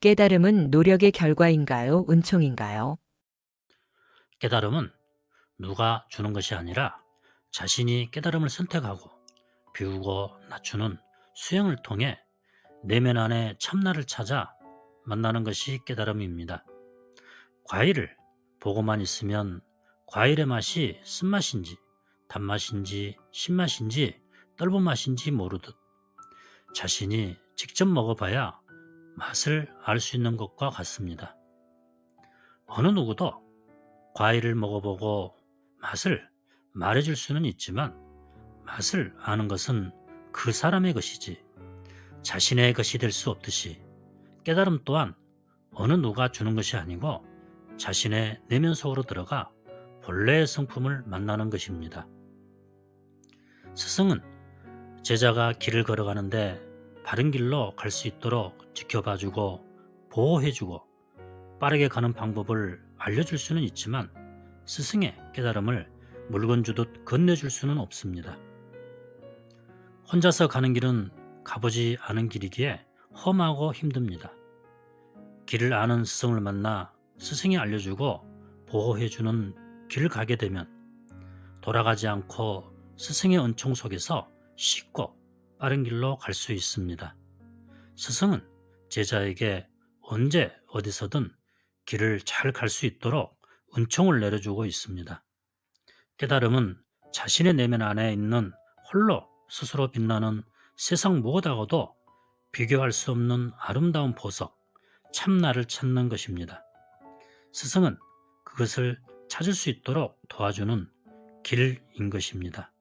깨달음은 노력의 결과인가요? 은총인가요? 깨달음은 누가 주는 것이 아니라 자신이 깨달음을 선택하고 비우고 낮추는 수행을 통해 내면 안에 참나를 찾아 만나는 것이 깨달음입니다. 과일을 보고만 있으면 과일의 맛이 쓴맛인지 단맛인지 신맛인지 떫은 맛인지 모르듯 자신이 직접 먹어봐야 맛을 알 수 있는 것과 같습니다. 어느 누구도 과일을 먹어보고 맛을 말해줄 수는 있지만 맛을 아는 것은 그 사람의 것이지 자신의 것이 될 수 없듯이 깨달음 또한 어느 누가 주는 것이 아니고 자신의 내면 속으로 들어가 본래의 성품을 만나는 것입니다. 스승은 제자가 길을 걸어가는데 바른 길로 갈 수 있도록 지켜봐주고 보호해주고 빠르게 가는 방법을 알려줄 수는 있지만 스승의 깨달음을 물건 주듯 건네줄 수는 없습니다. 혼자서 가는 길은 가보지 않은 길이기에 험하고 힘듭니다. 길을 아는 스승을 만나 스승이 알려주고 보호해주는 길을 가게 되면 돌아가지 않고 스승의 은총 속에서 쉽고 빠른 길로 갈 수 있습니다. 스승은 제자에게 언제 어디서든 길을 잘 갈 수 있도록 은총을 내려주고 있습니다. 깨달음은 자신의 내면 안에 있는 홀로 스스로 빛나는 세상 무엇하고도 비교할 수 없는 아름다운 보석, 참나를 찾는 것입니다. 스승은 그것을 찾을 수 있도록 도와주는 길인 것입니다.